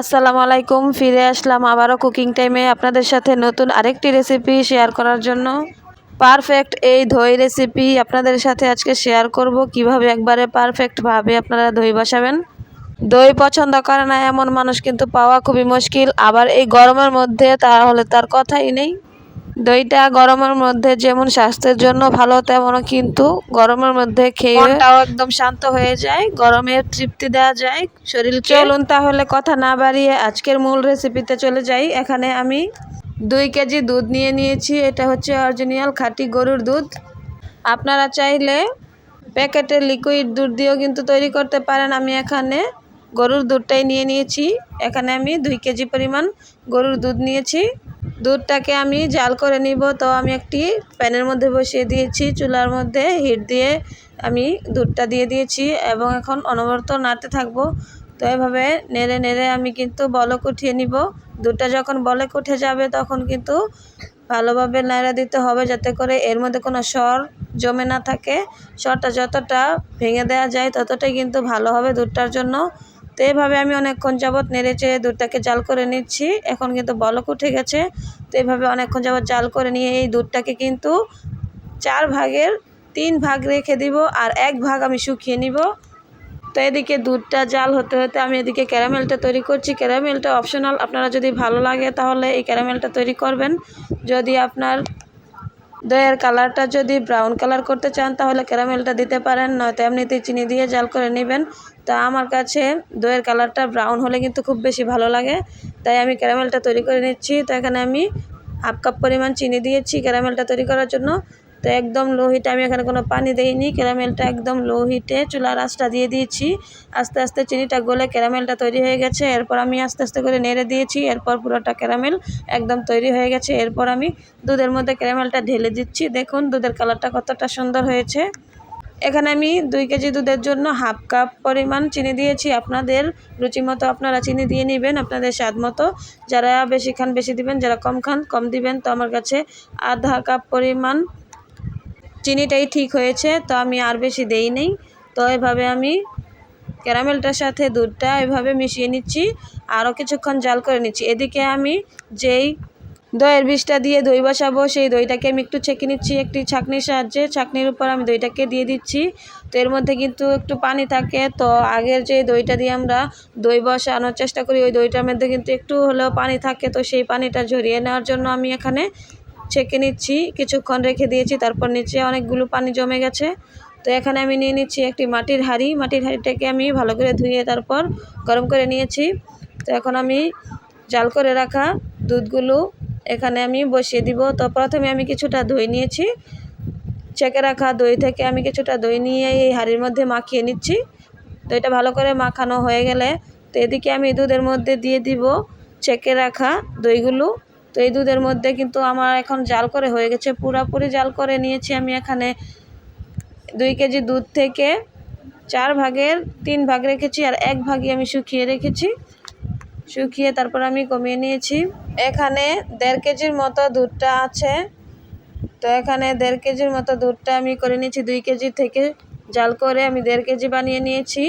আসসালামু আলাইকুম, ফিরে আসলাম আবারও কুকিং টাইমে আপনাদের সাথে নতুন আরেকটি রেসিপি শেয়ার করার জন্য। পারফেক্ট এই দই রেসিপি আপনাদের সাথে আজকে শেয়ার করব, কীভাবে একবারে পারফেক্টভাবে আপনারা দই বসাবেন। দই পছন্দ করে না এমন মানুষ কিন্তু পাওয়া খুবই মুশকিল, আবার এই গরমের মধ্যে তাহলে তার কথাই নেই। দইটা গরমের মধ্যে যেমন স্বাস্থ্যের জন্য ভালো তেমনও কিন্তু গরমের মধ্যে খেয়ে মনটাও একদম শান্ত হয়ে যায় গরমের তৃপ্তি দেওয়া যায় শরীর চলুন তাহলে কথা না বাড়িয়ে আজকের মূল রেসিপিতে চলে যাই। এখানে আমি দুই কেজি দুধ নিয়ে নিয়েছি এটা হচ্ছে অরিজিনাল খাঁটি গরুর দুধ। আপনারা চাইলে প্যাকেটের লিকুইড দুধ দিয়েও কিন্তু তৈরি করতে পারেন। আমি এখানে গরুর দুধটাই নিয়ে নিয়েছি। এখানে আমি দুই কেজি পরিমাণ গরুর দুধ নিয়েছি। দুধটাকে আমি জাল করে নিব। তো আমি একটি প্যানের মধ্যে বসিয়ে দিয়েছি, চুলার মধ্যে হিট দিয়ে আমি দুধটা দিয়ে দিয়েছি এবং এখন অনবরত নাড়তে থাকব। তো এভাবে নেড়ে নেড়ে আমি কিন্তু বলক উঠিয়ে নিব। দুধটা যখন বলক উঠে যাবে তখন কিন্তু ভালোভাবে নাড়া দিতে হবে যাতে করে এর মধ্যে কোনো স্বর জমে না থাকে। স্বরটা যতটা ভেঙে দেওয়া যায় ততটাই কিন্তু ভালো হবে দুধটার জন্য। তো এভাবে আমি অনেকক্ষণ যাবৎ নেড়ে চেড়ে দুধটাকে জাল করে নিচ্ছি। এখন কিন্তু বলক উঠে গেছে। তো এভাবে অনেকক্ষণ যাবৎ জাল করে নিয়ে এই দুধটাকে কিন্তু চার ভাগের তিন ভাগ রেখে দিব আর এক ভাগ আমি শুকিয়ে নিব। তো এদিকে দুধটা জাল হতে হতে আমি এদিকে ক্যারামেলটা তৈরি করছি। ক্যারামেলটা অপশনাল। আপনারা যদি ভালো লাগে তাহলে এই ক্যারামেলটা তৈরি করবেন। যদি আপনার দইয়ের কালারটা যদি ব্রাউন কালার করতে চান, তাহলে ক্যারামেলটা দিতে পারেন, নয়তো এমনিতেই চিনি দিয়ে জাল করে নেবেন। তা আমার কাছে দইয়ের কালারটা ব্রাউন হলে কিন্তু খুব বেশি ভালো লাগে। তাই আমি ক্যারামেলটা তৈরি করে নিচ্ছি। তো এখানে আমি হাফ কাপ পরিমাণ চিনি দিয়েছি ক্যারামেলটা তৈরি করার জন্য। তো একদম লো হিটে আমি এখানে কোনো পানি দিইনি ক্যারামেলটা একদম লো হিটে চুলার আঁচটা দিয়ে দিয়েছি। আস্তে আস্তে চিনিটা গলে ক্যারামেলটা তৈরি হয়ে গেছে, এরপর আমি আস্তে আস্তে করে নেড়ে দিয়েছি, এরপর পুরোটা ক্যারামেল একদম তৈরি হয়ে গেছে। এরপর আমি দুধের মধ্যে ক্যারামেলটা ঢেলে দিচ্ছি। দেখুন, দুধের কালারটা কতটা সুন্দর হয়েছে। এখানে আমি দুই কেজি দুধের জন্য হাফ কাপ পরিমাণ চিনি দিয়েছি। আপনাদের রুচি মতো আপনারা চিনি দিয়ে নেবেন, আপনাদের স্বাদ মতো যারা বেশি খান, বেশি দিবেন, যারা কম খান, কম দিবেন। তো আমার কাছে আধা কাপ পরিমাণ চিনিটাই ঠিক হয়েছে, তো আমি আর বেশি দেই নেই। তো এভাবে আমি ক্যারামেলটার সাথে দুধটা এভাবে মিশিয়ে নিচ্ছি, আরও কিছুক্ষণ জাল করে নিচ্ছি। এদিকে আমি যেই দইয়ের বিষটা দিয়ে দই বসাবো, সেই দইটাকে আমি একটু ছেঁকে নিচ্ছি একটি ছাঁকনির সাহায্যে। ছাঁকনির উপর আমি দইটাকে দিয়ে দিচ্ছি। তো এর মধ্যে কিন্তু একটু পানি থাকে, তো আগের যে দইটা দিয়ে আমরা দই বসানোর চেষ্টা করি, ওই দইটার মধ্যে কিন্তু একটু হলেও পানি থাকে, তো সেই পানিটা ঝরিয়ে নেওয়ার জন্য আমি এখানে ছেঁকে নিচ্ছি, কিছুক্ষণ রেখে দিয়েছি, তারপর নিচে অনেকগুলো পানি জমে গেছে। তো এখানে আমি নিয়ে নিচ্ছি একটি মাটির হাঁড়ি, মাটির হাঁড়িটাকে আমি ভালো করে ধুয়ে তারপর গরম করে নিয়েছি। তো এখন আমি জাল করে রাখা দুধগুলো এখানে আমি বসিয়ে দিব। তো প্রথমে আমি কিছুটা দই নিয়েছি। ছেঁকে রাখা দই থেকে আমি কিছুটা দই নিয়ে এই হাঁড়ির মধ্যে মাখিয়ে নিচ্ছি। দইটা ভালো করে মাখানো হয়ে গেলে তো এদিকে আমি দুধের মধ্যে দিয়ে দিব ছেঁকে রাখা দইগুলো। তো এই দুধের মধ্যে কিন্তু আমার এখন জাল করে হয়ে গেছে, পুরাপুরি জাল করে নিয়েছি আমি এখানে। দুই কেজি দুধ থেকে চার ভাগের তিন ভাগ রেখেছি আর এক ভাগই আমি শুকিয়ে রেখেছি। শুকিয়ে তারপর আমি কমিয়ে নিয়েছি। এখানে দেড় কেজির মতো দুধটা আছে। তো এখানে দেড় কেজির মতো দুধটা আমি করে নিয়েছি, দুই কেজি থেকে জাল করে আমি দেড় কেজি বানিয়ে নিয়েছি।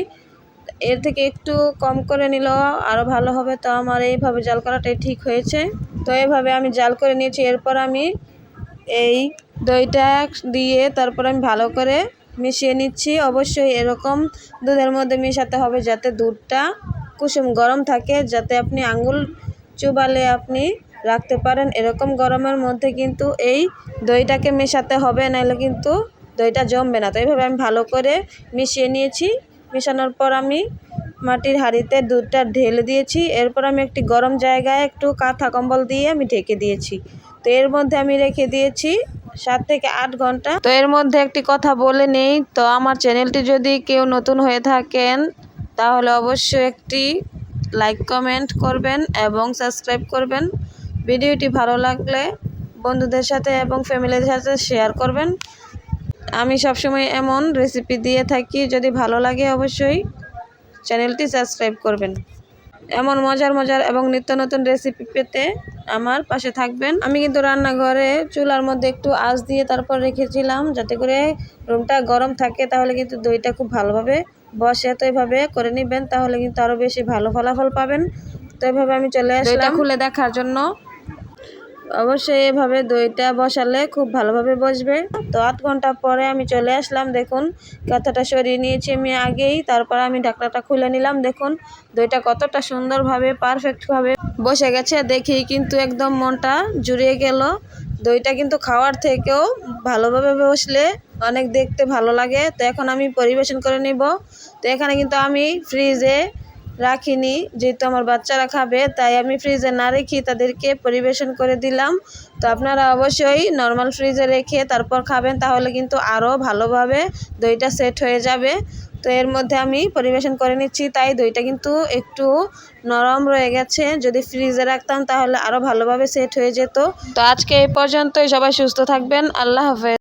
এর থেকে একটু কম করে নিলেও আরও ভালো হবে, তো আমার এইভাবে জাল করাটাই ঠিক হয়েছে। তো এইভাবে আমি জাল করে নিয়েছি। এরপর আমি এই দইটা দিয়ে তারপর আমি ভালো করে মিশিয়ে নিচ্ছি। অবশ্যই এরকম দুধের মধ্যে মেশাতে হবে যাতে দুধটা কুসুম গরম থাকে, যাতে আপনি আঙুল চুবালে আপনি রাখতে পারেন। এরকম গরমের মধ্যে কিন্তু এই দইটাকে মেশাতে হবে, নাহলে কিন্তু দইটা জমবে না। তো এইভাবে আমি ভালো করে মিশিয়ে নিয়েছি। মেশানোর পর আমি মাটির হাঁড়িতে দুধটা ঢেলে দিয়েছি। এরপর আমি একটি গরম জায়গায় একটু কাঁথা কম্বল দিয়ে আমি ঢেকে দিয়েছি। তো এর মধ্যে আমি রেখে দিয়েছি সাত থেকে আট ঘণ্টা। তো এর মধ্যে একটি কথা বলে নেই। তো আমার চ্যানেলটি যদি কেউ নতুন হয়ে থাকেন, তাহলে অবশ্যই একটি লাইক, কমেন্ট করবেন এবং সাবস্ক্রাইব করবেন। ভিডিওটি ভালো লাগলে বন্ধুদের সাথে এবং ফ্যামিলির সাথে শেয়ার করবেন। আমি সবসময় এমন রেসিপি দিয়ে থাকি। যদি ভালো লাগে অবশ্যই চ্যানেলটি সাবস্ক্রাইব করবেন। এমন মজার মজার এবং নিত্য নতুন রেসিপি পেতে আমার পাশে থাকবেন। আমি কিন্তু রান্নাঘরে চুলার মধ্যে একটু আঁচ দিয়ে তারপর রেখেছিলাম যাতে করে রুমটা গরম থাকে তাহলে কিন্তু দইটা খুব ভালোভাবে বসে। তো এইভাবে করে নেবেন তাহলে কিন্তু আরও বেশি ভালো ফলাফল পাবেন। তো এভাবে আমি চলে আসলাম। খুলে দেখার জন্য অবশ্যই এভাবে দইটা বসালে খুব ভালোভাবে বসবে। তো আধ ঘণ্টা পরে আমি চলে আসলাম, দেখুন। কাঁথাটা সরিয়ে নিয়েছি আমি আগেই, তারপর আমি ঢাকনাটা খুলে নিলাম, দেখুন। দইটা কতটা সুন্দরভাবে পারফেক্টভাবে বসে গেছে দেখি কিন্তু একদম মনটা জুড়িয়ে গেল। দইটা কিন্তু খাওয়ার থেকেও ভালোভাবে বসলে অনেক দেখতে ভালো লাগে। তো এখন আমি পরিবেশন করে নিব। তো এখানে কিন্তু আমি ফ্রিজে রাখিনি। যেহেতু আমার বাচ্চারা খাবে, তাই আমি ফ্রিজে না রেখে তাদেরকে পরিবেশন করে দিলাম। তো আপনারা অবশ্যই নর্মাল ফ্রিজে রেখে তারপর খাবেন, তাহলে কিন্তু আরও ভালোভাবে দইটা সেট হয়ে যাবে। তো এর মধ্যে আমি পরিবেশন করে নিচ্ছি, তাই দইটা কিন্তু একটু নরম রয়ে গেছে। যদি ফ্রিজে রাখতাম, তাহলে আরও ভালোভাবে সেট হয়ে যেত। তো আজকে এই পর্যন্তই, সবাই সুস্থ থাকবেন, আল্লাহ হাফেজ।